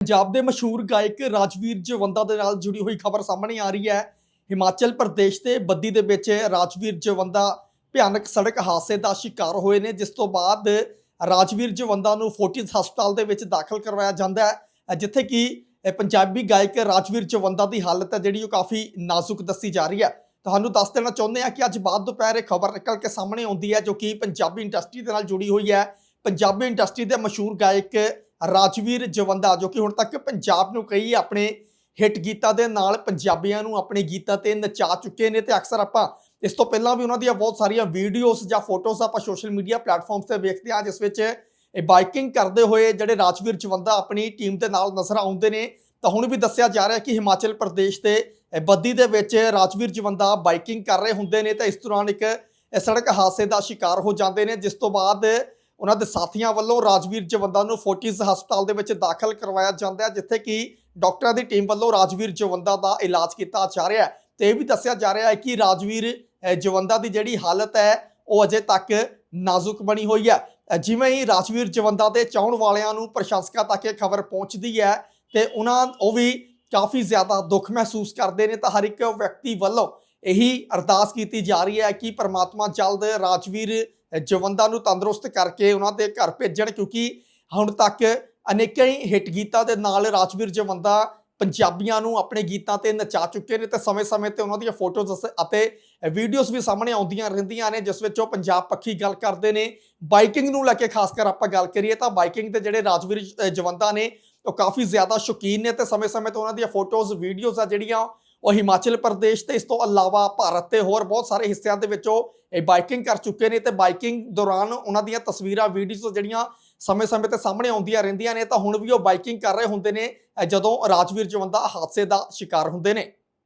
ਪੰਜਾਬ ਦੇ ਮਸ਼ਹੂਰ ਗਾਇਕ ਰਾਜਵੀਰ ਜਵੰਦਾ ਦੇ ਨਾਲ ਜੁੜੀ ਹੋਈ ਖਬਰ ਸਾਹਮਣੇ ਆ ਰਹੀ ਹੈ। ਹਿਮਾਚਲ ਪ੍ਰਦੇਸ਼ ਦੇ ਬੱਦੀ ਦੇ ਵਿੱਚ ਰਾਜਵੀਰ ਜਵੰਦਾ ਭਿਆਨਕ ਸੜਕ ਹਾਦਸੇ ਦਾ ਸ਼ਿਕਾਰ ਹੋਏ ਨੇ, ਜਿਸ ਤੋਂ ਬਾਅਦ ਰਾਜਵੀਰ ਜਵੰਦਾ ਨੂੰ ਫੋਰਟਿਸ ਹਸਪਤਾਲ ਦੇ ਵਿੱਚ ਦਾਖਲ ਕਰਵਾਇਆ ਜਾਂਦਾ ਹੈ, ਜਿੱਥੇ ਕਿ ਪੰਜਾਬੀ ਗਾਇਕ ਰਾਜਵੀਰ ਜਵੰਦਾ ਦੀ ਹਾਲਤ ਹੈ, ਜਿਹੜੀ ਉਹ ਕਾਫੀ ਨਾਜ਼ੁਕ ਦੱਸੀ ਜਾ ਰਹੀ ਹੈ। ਤੁਹਾਨੂੰ ਦੱਸ ਦੇਣਾ ਚਾਹੁੰਦੇ ਹਾਂ ਕਿ ਅੱਜ ਬਾਅਦ ਦੁਪਹਿਰ ਇਹ ਖਬਰ ਨਿਕਲ ਕੇ ਸਾਹਮਣੇ ਆਉਂਦੀ ਹੈ, ਜੋ ਕਿ ਪੰਜਾਬੀ ਇੰਡਸਟਰੀ ਦੇ ਨਾਲ ਜੁੜੀ ਹੋਈ ਹੈ। ਪੰਜਾਬੀ ਇੰਡਸਟਰੀ ਦੇ ਮਸ਼ਹੂਰ ਗਾਇਕ ਰਾਜਵੀਰ ਜਵੰਦਾ, ਜੋ ਕਿ ਹੁਣ ਤੱਕ ਪੰਜਾਬ ਨੂੰ ਕਈ ਆਪਣੇ ਹਿੱਟ ਗੀਤਾਂ ਦੇ ਨਾਲ ਪੰਜਾਬੀਆਂ ਨੂੰ ਆਪਣੇ ਗੀਤਾਂ ਤੇ ਨਚਾ ਚੁੱਕੇ ਨੇ ਤੇ ਅਕਸਰ ਆਪਾਂ ਇਸ ਤੋਂ ਪਹਿਲਾਂ ਵੀ ਉਹਨਾਂ ਦੀਆਂ ਬਹੁਤ ਸਾਰੀਆਂ ਵੀਡੀਓਜ਼ ਜਾਂ ਫੋਟੋਜ਼ ਆਪਾਂ ਸੋਸ਼ਲ ਮੀਡੀਆ ਪਲੇਟਫਾਰਮਸ ਤੇ ਵੇਖਦੇ ਹਾਂ, ਜਿਸ ਵਿੱਚ ਇਹ ਬਾਈਕਿੰਗ ਕਰਦੇ ਹੋਏ ਜਿਹੜੇ ਰਾਜਵੀਰ ਜਵੰਦਾ ਆਪਣੀ ਟੀਮ ਦੇ ਨਾਲ ਨਜ਼ਰ ਆਉਂਦੇ ਨੇ, ਤਾਂ ਹੁਣ ਵੀ ਦੱਸਿਆ ਜਾ ਰਿਹਾ ਕਿ ਹਿਮਾਚਲ ਪ੍ਰਦੇਸ਼ ਦੇ ਬੱਦੀ ਦੇ ਵਿੱਚ ਰਾਜਵੀਰ ਜਵੰਦਾ ਬਾਈਕਿੰਗ ਕਰ ਰਹੇ ਹੁੰਦੇ ਨੇ, ਤਾਂ ਇਸ ਦੌਰਾਨ ਇੱਕ ਸੜਕ ਹਾਦਸੇ ਦਾ ਸ਼ਿਕਾਰ ਹੋ ਜਾਂਦੇ ਨੇ, ਜਿਸ ਤੋਂ ਬਾਅਦ ਉਹਨਾਂ ਦੇ ਸਾਥੀਆਂ ਵੱਲੋਂ ਰਾਜਵੀਰ ਜਵੰਦਾ ਨੂੰ ਫੋਰਟਿਸ ਹਸਪਤਾਲ ਦੇ ਵਿੱਚ ਦਾਖਲ ਕਰਵਾਇਆ ਜਾਂਦਾ ਹੈ, ਜਿੱਥੇ ਕਿ ਡਾਕਟਰਾਂ ਦੀ ਟੀਮ ਵੱਲੋਂ ਰਾਜਵੀਰ ਜਵੰਦਾ ਦਾ ਇਲਾਜ ਕੀਤਾ ਜਾ ਰਿਹਾ ਹੈ। ਤੇ ਇਹ ਵੀ ਦੱਸਿਆ ਜਾ ਰਿਹਾ ਹੈ ਕਿ ਰਾਜਵੀਰ ਜਵੰਦਾ ਦੀ ਜਿਹੜੀ ਹਾਲਤ ਹੈ, ਉਹ ਅਜੇ ਤੱਕ ਨਾਜ਼ੁਕ ਬਣੀ ਹੋਈ ਹੈ। ਜਿਵੇਂ ਹੀ ਰਾਜਵੀਰ ਜਵੰਦਾ ਦੇ ਚਾਹਣ ਵਾਲਿਆਂ ਨੂੰ ਪ੍ਰਸ਼ੰਸਕਾਂ ਤੱਕ ਇਹ ਖਬਰ ਪਹੁੰਚਦੀ ਹੈ ਤੇ ਉਹਨਾਂ, ਉਹ ਵੀ ਕਾਫੀ ਜ਼ਿਆਦਾ ਦੁੱਖ ਮਹਿਸੂਸ ਕਰਦੇ ਨੇ, ਤਾਂ ਹਰ ਇੱਕ ਵਿਅਕਤੀ ਵੱਲੋਂ ਇਹੀ ਅਰਦਾਸ ਕੀਤੀ ਜਾ ਰਹੀ ਹੈ ਕਿ ਪਰਮਾਤਮਾ ਜਲਦ ਰਾਜਵੀਰ ਜਵੰਦਾਂ ਨੂੰ ਤੰਦਰੁਸਤ ਕਰਕੇ ਉਹਨਾਂ ਦੇ ਘਰ ਭੇਜਣ ਕਿਉਂਕਿ ਹੁਣ ਤੱਕ ਅਨੇਕਾਂ ਹੀ ਹਿੱਟ ਗੀਤਾਂ ਦੇ ਨਾਲ ਰਾਜਵੀਰ ਜਵੰਦਾ ਪੰਜਾਬੀਆਂ ਨੂੰ ਆਪਣੇ ਗੀਤਾਂ ਤੇ ਨਚਾ ਚੁੱਕੇ ਨੇ ਤੇ ਸਮੇਂ-ਸਮੇਂ ਤੇ ਉਹਨਾਂ ਦੀਆਂ ਫੋਟੋਜ਼ ਅਤੇ ਵੀਡੀਓਜ਼ ਵੀ ਸਾਹਮਣੇ ਆਉਂਦੀਆਂ ਰਹਿੰਦੀਆਂ ਨੇ ਜਿਸ ਵਿੱਚ ਉਹ ਪੰਜਾਬ ਪੱਖੀ ਗੱਲ ਕਰਦੇ ਨੇ। ਬਾਈਕਿੰਗ ਨੂੰ ਲੈ ਕੇ ਖਾਸ ਕਰ ਆਪਾਂ ਗੱਲ ਕਰੀਏ ਤਾਂ ਬਾਈਕਿੰਗ ਦੇ ਜਿਹੜੇ ਰਾਜਵੀਰ ਅ, ਜਵੰਦਾ ਨੇ ਉਹ ਕਾਫੀ ਜ਼ਿਆਦਾ ਸ਼ੌਕੀਨ ਨੇ ਤੇ ਸਮੇਂ-ਸਮੇਂ ਤੇ ਉਹਨਾਂ ਦੀਆਂ ਫੋਟੋਜ਼ ਵੀਡੀਓਜ਼ ਆ ਜਿਹੜੀਆਂ ਉਹ ਹਿਮਾਚਲ ਪ੍ਰਦੇਸ਼ ਤੇ ਇਸ ਤੋਂ ਇਲਾਵਾ ਭਾਰਤ ਤੇ ਹੋਰ ਬਹੁਤ ਸਾਰੇ ਹਿੱਸਿਆਂ ਦੇ ਵਿੱਚ ਉਹ ਇਹ ਬਾਈਕਿੰਗ ਕਰ ਚੁੱਕੇ ਨੇ ਤੇ ਬਾਈਕਿੰਗ ਦੌਰਾਨ ਉਹਨਾਂ ਦੀਆਂ ਤਸਵੀਰਾਂ, ਵੀਡੀਓਜ਼ ਜਿਹੜੀਆਂ ਸਮੇਂ-ਸਮੇਂ ਤੇ ਸਾਹਮਣੇ ਆਉਂਦੀਆਂ ਰਹਿੰਦੀਆਂ ਨੇ ਤਾਂ ਹੁਣ ਵੀ ਉਹ ਬਾਈਕਿੰਗ ਕਰ ਰਹੇ ਹੁੰਦੇ ਨੇ ਜਦੋਂ ਰਾਜਵੀਰ ਜਵੰਦਾ ਹਾਦਸੇ ਦਾ ਸ਼ਿਕਾਰ ਹੁੰਦੇ ਨੇ।